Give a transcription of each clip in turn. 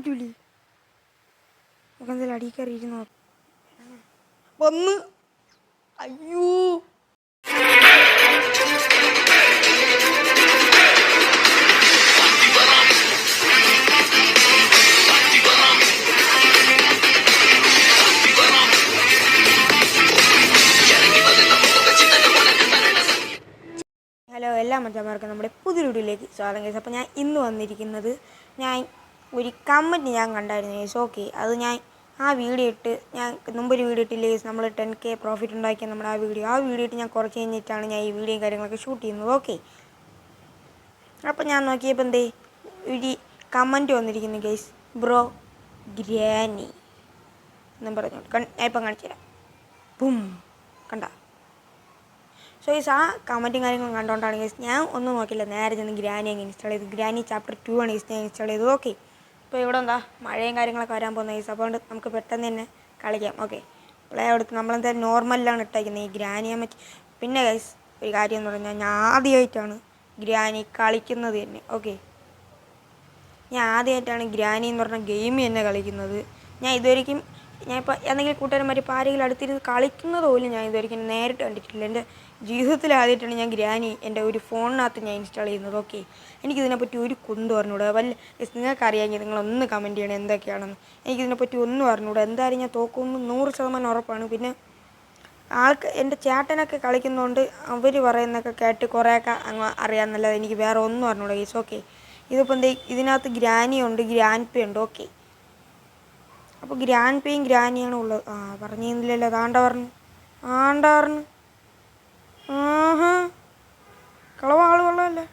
പറ്റൂലേ നമുക്ക് എന്തായാലും അടിയിൽ കയറി ഇരുന്ന് നോക്കാം. വന്ന്. അയ്യോ. ഹലോ എല്ലാ മച്ചന്മാർക്കും നമ്മുടെ പുതിയ വീഡിയോയിലേക്ക് സ്വാഗതം കേസ് അപ്പോൾ ഞാൻ ഇന്ന് വന്നിരിക്കുന്നത് ഞാൻ ഒരു കമന്റ് ഞാൻ കണ്ടായിരുന്നു കേസ് ഓക്കെ അത് ഞാൻ ആ വീഡിയോ ഇട്ട് ഞാൻ മുമ്പൊരു വീഡിയോ ഇട്ടില്ലേ നമ്മൾ ടെൻ കെ പ്രോഫിറ്റ് ഉണ്ടാക്കിയ നമ്മുടെ ആ വീഡിയോ ആ വീഡിയോ ഇട്ട് ഞാൻ കുറച്ച് കഴിഞ്ഞിട്ടാണ് ഞാൻ ഈ വീഡിയോയും കാര്യങ്ങളൊക്കെ ഷൂട്ട് ചെയ്യുന്നത്. ഓക്കെ അപ്പോൾ ഞാൻ നോക്കിയപ്പോൾ എന്തേ? ഒരു കമന്റ് വന്നിരിക്കുന്നു ഗേസ് ബ്രോ ഗ്രാനി എന്നും പറഞ്ഞോണ്ട് കൺ ഞാൻ ഇപ്പം കാണിച്ചു തരാം. ബും കണ്ട. സോ ഈ ആ കമന്റും കാര്യങ്ങളും കണ്ടുകൊണ്ടാണ് ഗൈസ് ഞാൻ ഒന്നും നോക്കില്ല നേരെ ചെന്ന് ഗ്രാനി അങ്ങ് ഇൻസ്റ്റാൾ ചെയ്തു. ഗ്രാനി ചാപ്റ്റർ ടു ആണ് ഗൈസ് ഞാൻ ഇൻസ്റ്റാൾ ചെയ്തത്. ഓക്കെ ഇപ്പോൾ ഇവിടെ എന്താ മഴയും കാര്യങ്ങളൊക്കെ വരാൻ പോകുന്ന കേസ് അപ്പോൾ നമുക്ക് പെട്ടെന്ന് തന്നെ കളിക്കാം. ഓക്കെ പ്ലേ എടുത്ത് നമ്മളെന്തായാലും നോർമലിലാണ് ഇട്ടേക്കുന്നത് ഈ ഗ്രാനിയെ പറ്റി പിന്നെ ഗൈസ് ഒരു കാര്യം എന്ന് പറഞ്ഞാൽ ഞാൻ ആദ്യമായിട്ടാണ് ഗ്രാനി കളിക്കുന്നത് തന്നെ. ഓക്കെ ഞാൻ ആദ്യമായിട്ടാണ് ഗ്രാനി എന്ന് പറഞ്ഞ ഗെയിം തന്നെ കളിക്കുന്നത്. ഞാൻ ഇതുവരെയും ഞാൻ എന്തെങ്കിലും കൂട്ടുകാരന്മാർ ഇപ്പോൾ ആരെങ്കിലും അടുത്തിരുന്ന് കളിക്കുന്നത് പോലും ഞാൻ ഇതുവരെയ്ക്കും നേരിട്ട് കണ്ടിട്ടില്ല. എന്റെ ജീവിതത്തിൽ ആദ്യമായിട്ടാണ് ഞാൻ ഗ്രാനി എന്റെ ഒരു ഫോണിനകത്ത് ഞാൻ ഇൻസ്റ്റാൾ ചെയ്യുന്നത്. ഓക്കെ എനിക്കിതിനെപ്പറ്റി ഒരു കുന്ത് പറഞ്ഞുകൂടാ വല്ല yes, നിങ്ങൾക്ക് അറിയാമെങ്കിൽ നിങ്ങളൊന്ന് കമന്റ് ചെയ്യണം എന്തൊക്കെയാണെന്ന്. എനിക്കിതിനെപ്പറ്റി ഒന്നും അറിഞ്ഞുകൂടാ എന്തായാലും ഞാൻ തോക്കുമെന്ന് നൂറ് ശതമാനം ഉറപ്പാണ്. പിന്നെ ആൾക്ക് എന്റെ ചേട്ടനൊക്കെ കളിക്കുന്നതുകൊണ്ട് അവർ പറയുന്നൊക്കെ കേട്ട് കുറേയൊക്കെ അങ്ങ് അറിയാമെന്നല്ലാതെ എനിക്ക് വേറെ ഒന്നും അറിഞ്ഞൂടാ ഗീസ് ഓക്കെ ഇതിപ്പോൾ എന്തേ ഇതിനകത്ത് ഗ്രാനിയുണ്ട് ഗ്രാൻഡ് പേ ഉണ്ട് ഓക്കെ അപ്പോൾ ഗ്രാൻഡ് പേയും ഗ്രാനിയാണ് ഉള്ളത് ആ പറഞ്ഞിരുന്നില്ലല്ലോ താണ്ട പറഞ്ഞു ആണ്ട പറഞ്ഞു ആഹാ. കളവ ആൾ കൊള്ളമല്ലേ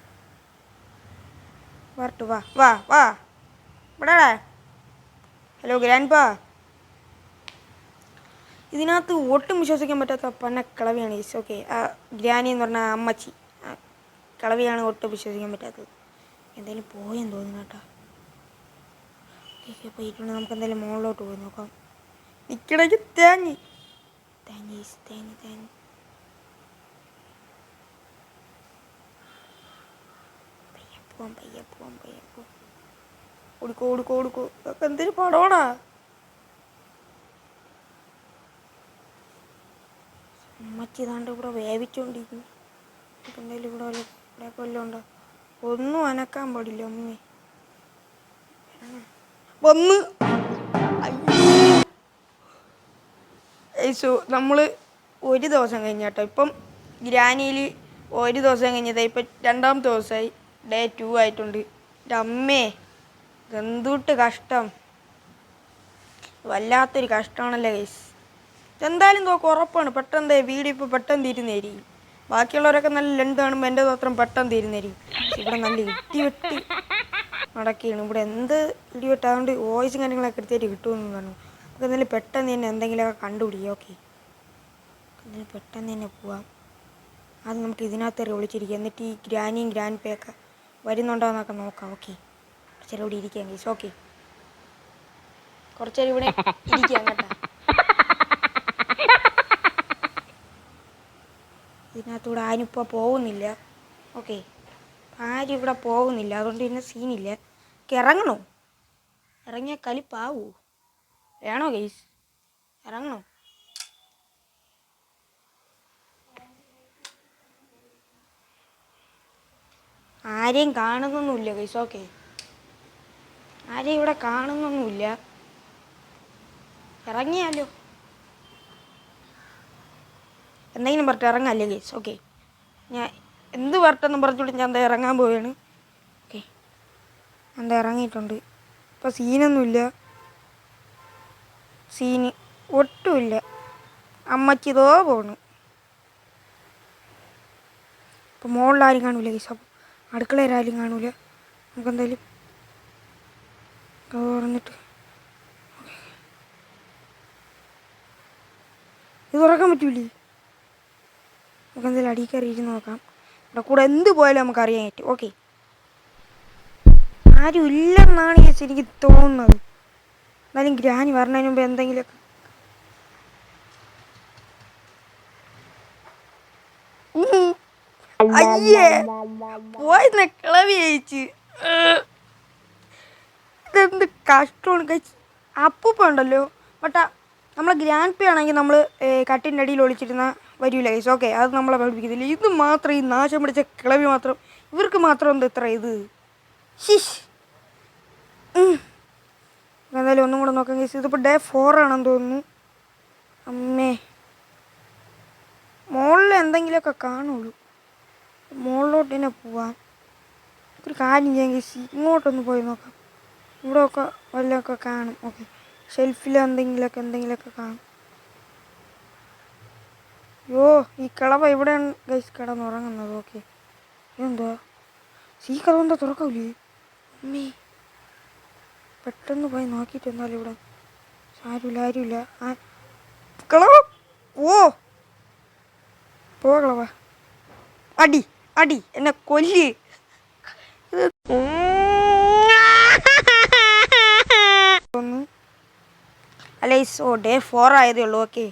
വരട്ടു വാ. വാ വാ. ഇവിടെ ഹലോ ഗ്രാൻഡ് പാ. ഇതിനകത്ത് ഒട്ടും വിശ്വസിക്കാൻ പറ്റാത്ത പന്ന കിളവിയാണ് ഈസ് ഓക്കെ ആ ഗ്രാനി എന്ന് പറഞ്ഞാൽ അമ്മച്ചി. കിളവിയാണ് ഒട്ടും വിശ്വസിക്കാൻ പറ്റാത്തത്. എന്തായാലും പോയെന്ന് തോന്നുന്നു കേട്ടോ. ഓക്കെ പോയിട്ടുണ്ട് നമുക്ക് എന്തായാലും മുകളിലോട്ട് പോയി നോക്കാം. നിക്കടേക്ക് തേങ്ങി. തേങ്ങി തേങ്ങി തേങ്ങി. പയ്യെ പോവാം പയ്യെ പോവാം പയ്യെ പോവാം. ഓടിക്കോ ഓടിക്കോ ഓടിക്കോ. ഇതൊക്കെ എന്തൊരു പടോടാ അമ്മച്ചി ഇതാണ്ട് ഇവിടെ വേവിച്ചോണ്ടിരിക്കുന്നു. എന്തായാലും ഇവിടെ വല്ല ഇവിടെ ഉണ്ടോ? ഒന്നും അനക്കാൻ പാടില്ല അമ്മേ വന്ന്. യേശു നമ്മൾ ഒരു ദിവസം കഴിഞ്ഞാട്ടോ. ഇപ്പം ഗ്രാനിയിൽ ഒരു ദിവസം കഴിഞ്ഞതായി ഇപ്പം രണ്ടാമത്തെ ദിവസമായി ഡേ ടു ആയിട്ടുണ്ട്. അമ്മേ എന്തുട്ട് കഷ്ടം. വല്ലാത്തൊരു കഷ്ടമാണല്ലേ ഗൈസ്. എന്തായാലും നോക്ക് ഉറപ്പാണ്. പെട്ടെന്ന് വീഡിയോ ഇപ്പോൾ പെട്ടെന്ന് തിരുന്നേരി. ബാക്കിയുള്ളവരൊക്കെ നല്ല ലെന്ത് കാണുമ്പോൾ എന്റെ മാത്രം പെട്ടെന്ന് തിരുന്നേരി. ഇവിടെ നല്ല ഇടിവെട്ട്. നടക്കുകയാണ്. ഇവിടെ എന്ത് ഇടിവെട്ട് അതുകൊണ്ട് വോയിസും കാര്യങ്ങളൊക്കെ എടുത്തിട്ട് കിട്ടുമെന്ന് പറഞ്ഞു. നമുക്ക് എന്തായാലും പെട്ടെന്ന് തന്നെ എന്തെങ്കിലുമൊക്കെ കണ്ടുപിടിക്കുക ഓക്കെ എന്തായാലും പെട്ടെന്ന് തന്നെ പോവാം. അത് നമുക്ക് ഇതിനകത്ത് കയറി ഒളിച്ചിരിക്കുക എന്നിട്ട് ഈ ഗ്രാനിയും ഗ്രാൻഡ് പേ ഒക്കെ വരുന്നുണ്ടോ എന്നൊക്കെ നോക്കാം ഓക്കെ കുറച്ചേരം ഇവിടെ ഇരിക്കാം ഗീസ് ഓക്കെ കുറച്ചേരം ഇവിടെ ഇരിക്കാം കേട്ടോ. ഇതിനകത്തൂടെ ആരും ഇപ്പോൾ പോകുന്നില്ല ഓക്കെ ആരും ഇവിടെ പോകുന്നില്ല. അതുകൊണ്ട് പിന്നെ സീനില്ല. ഇറങ്ങണോ? ഇറങ്ങിയ കലിപ്പാവൂ. വേണോ ഗെയ്സ് ഇറങ്ങണോ? ആരെയും കാണുന്നൊന്നുമില്ല ഗൈസ് ഓക്കെ ആരെയും ഇവിടെ കാണുന്നൊന്നുമില്ല. ഇറങ്ങിയാലോ? എന്തെങ്കിലും പറഞ്ഞിട്ട് ഇറങ്ങാല്ലേ ഗൈസ് ഓക്കെ ഞാൻ എന്ത് വരട്ടെന്നും പറഞ്ഞിട്ട് ഞാൻ എന്താ ഇറങ്ങാൻ പോവുകയാണ് ഓക്കെ. എന്താ ഇറങ്ങിയിട്ടുണ്ട്. ഇപ്പം സീനൊന്നുമില്ല. സീന് ഒട്ടുമില്ല. അമ്മച്ചിതോ പോണു. ഇപ്പം മുകളിൽ ആരും കാണൂല ഗേസ് അപ്പം അടുക്കളയിൽ ആരും കാണൂല. നമുക്ക് എന്തായാലും തുറന്നിട്ട് ഇത് തുറക്കാൻ പറ്റൂലേ? നമുക്ക് എന്തായാലും അടിയിൽ കയറി നോക്കാം. ഇവിടെ കൂടെ എന്ത് പോയാലും നമുക്ക് അറിയാൻ പറ്റും. ഓക്കെ ആരും ഇല്ലെന്നാണ് ചേച്ചി എനിക്ക് തോന്നുന്നത്. എന്നാലും ഗ്രാനി പറഞ്ഞതിന് മുമ്പ് എന്തെങ്കിലുമൊക്കെ. അയ്യേ പോയി നിക്കളവി ചേച്ചി ഇതെന്ത് കഷ്ടമാണ്. കഴിച്ച് അപ്പൂപ്പ ഉണ്ടല്ലോ ബട്ടാ നമ്മളെ ഗ്രാൻഡ് പേ ആണെങ്കിൽ നമ്മൾ കട്ടിന്റെ അടിയിൽ ഒളിച്ചിരുന്ന വരില്ല ഗൈസ് ഓക്കെ അത് നമ്മളെ പഠിപ്പിക്കുന്നില്ല. ഇത് മാത്രം ഈ നാശം പിടിച്ച കിളവി മാത്രം. ഇവർക്ക് മാത്രം എന്താ ഇത്ര ഇത്? ശിഷ് എന്തായാലും ഒന്നും കൂടെ നോക്കാം ഗൈസ് ഇതിപ്പോൾ ഡേ ഫോർ ആണെന്ന് തോന്നുന്നു. അമ്മേ. മുകളിൽ എന്തെങ്കിലുമൊക്കെ കാണുള്ളൂ. മുകളിലോട്ട് തന്നെ പോവാം. ഒരു കാര്യം ചെയ്യാൻ ഗൈസ് ഇങ്ങോട്ടൊന്ന് പോയി നോക്കാം. ഇവിടെയൊക്കെ വല്ലതൊക്കെ കാണും. ഓക്കെ. ഷെൽഫിൽ എന്തെങ്കിലുമൊക്കെ എന്തെങ്കിലുമൊക്കെ കാണും. യോ ഈ കിളവ ഇവിടെയാണ് ഗൈസ് കിടന്നുറങ്ങുന്നത് ഓക്കെ. ഇതെന്താ സീ കഥ എന്താ തുറക്കൂലേ? അമ്മേ പെട്ടെന്ന് പോയി നോക്കിയിട്ട് എന്നാൽ ഇവിടെ? ആരുമില്ല ആരുമില്ല. ആ കിളവ? ഓ. പോ കിളവ. അടി അടി എന്നെ കൊല്ലി. അല്ല ഓ ഡേ ഫോർ ആയതേ ഉള്ളൂ. ഓക്കെ.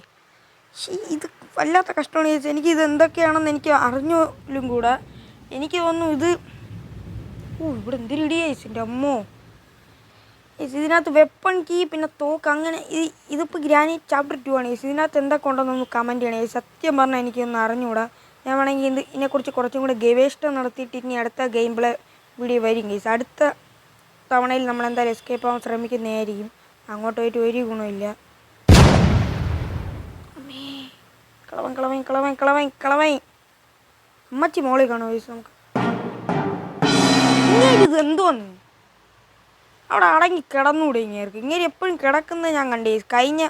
ഇത് വല്ലാത്ത കഷ്ടമാണ് ചേച്ചി. എനിക്ക് ഇത് എന്തൊക്കെയാണെന്ന് എനിക്ക് അറിഞ്ഞാലും കൂടെ. എനിക്ക് തോന്നുന്നു ഇത് ഓ ഇവിടെ എന്തൊരു ഇടിയാ ചേച്ചി. എന്റെ അമ്മോ. ചേച്ചി ഇതിനകത്ത് വെപ്പൺ കീ പിന്നെ തോക്ക് അങ്ങനെ ഇത് ഇതിപ്പോൾ ഗ്രാനൈറ്റ് ചാപ്റ്റർ ടു ആണ്. ചേച്ചി ഇതിനകത്ത് എന്തൊക്കെ ഉണ്ടെന്നൊന്ന് കമന്റ് ചെയ്യണേ. ചേച്ചി സത്യം പറഞ്ഞാൽ എനിക്കൊന്ന് അറിഞ്ഞുകൂടാ ഞാൻ വേണമെങ്കിൽ ഇത് ഇതിനെക്കുറിച്ച് കുറച്ചും കൂടെ ഗവേഷണം നടത്തിയിട്ട് ഇനി അടുത്ത ഗെയിം പ്ലേ വീഡിയോ വരും കേസ് അടുത്ത തവണയിൽ നമ്മൾ എന്തായാലും എസ്കേപ്പ് ആവാൻ ശ്രമിക്കുന്നതായിരിക്കും. അങ്ങോട്ട് പോയിട്ട് ഒരു ഗുണമില്ല കളവൻ കളവൻ കളവൻ കളവൻ കളവൻ. അമ്മച്ചി മോളിൽ കാണുമോ ചോദിച്ചു നമുക്ക്? ഇത് എന്തോന്ന് അവിടെ അടങ്ങി കിടന്നുകൂടെ ഇങ്ങേർക്ക്. ഇങ്ങനെ എപ്പോഴും കിടക്കുന്നത് ഞാൻ കണ്ടേ. കഴിഞ്ഞ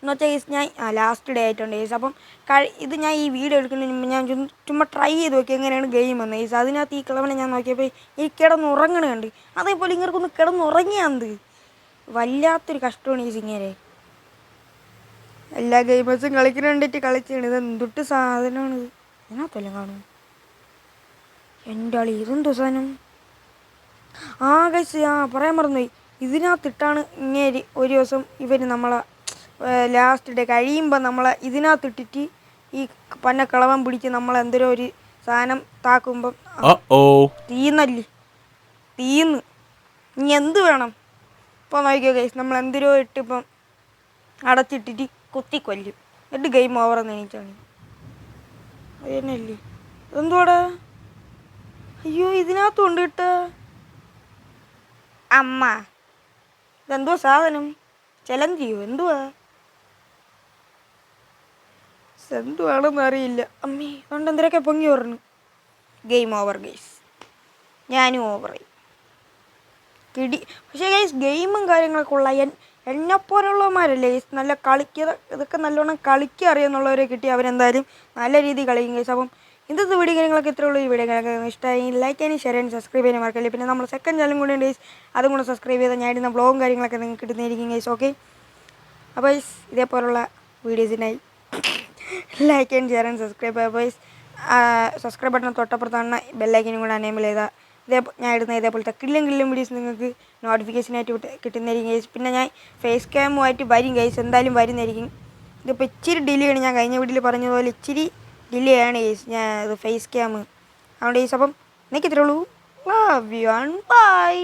എന്ന് വെച്ചാൽ ഈസ് ഞാൻ ലാസ്റ്റ് ഡേ ആയിട്ടുണ്ട് ഈസ് അപ്പം ഇത് ഞാൻ ഈ വീഡിയോ എടുക്കുന്നതിന് മുമ്പ് ഞാൻ ചുമ്മാ ട്രൈ ചെയ്ത് നോക്കി എങ്ങനെയാണ് ഗെയിം എന്ന് ഈസ് അതിനകത്ത് ഈ കിളവനെ ഞാൻ നോക്കിയപ്പോൾ ഈ കിടന്ന് ഉറങ്ങണ കണ്ട്. അതേപോലെ ഇങ്ങനെ കിടന്ന് കിടന്നുറങ്ങിയാന്ത് വല്ലാത്തൊരു കഷ്ടമാണ് ഈ സിംഗരെ എല്ലാ ഗെയിമേഴ്സും കളിക്കുന്ന കണ്ടിട്ട് കളിച്ചാണ്. ഇത് എന്തൊട്ട് സാധനമാണ് ഇത്? ഇതിനകത്തല്ലേ കാണും എന്റെ ആൾ ഇതെന്തോ സാധനം? ആ കഴിച്ച് ആ പറയാൻ മറന്നുപോയി. ഇതിനകത്തിട്ടാണ് ഇങ്ങേര് ഒരു ദിവസം ഇവർ നമ്മളെ ലാസ്റ്റ് ഡേ കഴിയുമ്പോൾ നമ്മളെ ഇതിനകത്തിട്ടിട്ട് ഈ പന്ന കളവൻ പിടിച്ച് നമ്മളെന്തോരോ ഒരു സാധനം താക്കുമ്പം. തീന്നല്ലേ? തീന്ന്. ഇനി എന്ത് വേണം? ഇപ്പോൾ നോക്കിയോ കൈസ് നമ്മൾ എന്തിരോ ഇട്ട് ഇപ്പം അടച്ചിട്ടിട്ട് കുത്തി കൊല്ലും. എന്നിട്ട് ഗെയിം ഓവറെന്ന് എന്ന് അത് തന്നെയല്ലേ എന്തുവാടാ അയ്യോ ഇതിനകത്തും ഉണ്ട് കിട്ട. അമ്മ. ഇതെന്തോ സാധനം. ചെലന്തിയോ എന്തുവാ? എന്തുവാണെന്ന് അറിയില്ല. അമ്മി അതുകൊണ്ട് എന്തിനൊക്കെ പൊങ്ങി പറഞ്ഞു ഗെയിം ഓവർ ഗെയ്സ് ഞാനും ഓവറായി കിടി പക്ഷേ ഗൈസ് ഗെയിമും കാര്യങ്ങളൊക്കെ ഉള്ള എന്നെപ്പോലുള്ളവന്മാരല്ലേ ഗൈസ് നല്ല കളിക്ക് ഇതൊക്കെ നല്ലോണം കളിക്കുക അറിയാന്നുള്ളവരെ കിട്ടി അവരെന്തായാലും നല്ല രീതിയിൽ കളിക്കും കേസ് അപ്പം ഇന്നത്തെ വീഡിയോ കാര്യങ്ങളൊക്കെ ഉള്ളൂ. ഈ വീഡിയോ കാര്യങ്ങളൊക്കെ ഇഷ്ടമായി ലൈക്ക് ചെയ്യാനും ഷെയർ ചെയ്യാനും സബ്സ്ക്രൈബ് ചെയ്യാനും മറക്കല്ലേ? പിന്നെ നമ്മൾ സെക്കൻഡ് ചാനലും കൂടെ ഉണ്ട് അതും കൂടെ സബ്സ്ക്രൈബ് ചെയ്താൽ ഞാൻ ഇടുന്ന ബ്ലോഗും കാര്യങ്ങളൊക്കെ നിങ്ങൾക്ക് കിട്ടുന്നതായിരിക്കും ഗൈസ് ഓക്കെ അപ്പോൾ ഇതേപോലുള്ള വീഡിയോസിനായി like and share and subscribe boys subscribe button തൊട്ടപ്പുറത്താണ് ബെല്ലൈക്കനും കൂടെ അനേബിൾ ചെയ്താൽ ഇതേ ഞാൻ ഇടുന്ന ഇതേപോലത്തെ കിള്ളും കിള്ളും വീഡിയോസ് നിങ്ങൾക്ക് നോട്ടിഫിക്കേഷനായിട്ട് കിട്ടുന്നതായിരിക്കും ഗൈസ് പിന്നെ ഞാൻ ഫേസ് ക്യാമുമായിട്ട് വരും ഗൈസ് എന്തായാലും വരുന്നതായിരിക്കും. ഇതിപ്പോൾ ഇച്ചിരി ഡിലേ ആണ്. ഞാൻ കഴിഞ്ഞ വീട്ടിൽ പറഞ്ഞതുപോലെ ഇച്ചിരി ഡിലേ ആണ് ഗൈസ് ഞാൻ ഫേസ് ക്യാം അതുകൊണ്ട് ഗൈസ് അപ്പം എനിക്ക് ഇത്രേ ഉള്ളൂ. Love you and by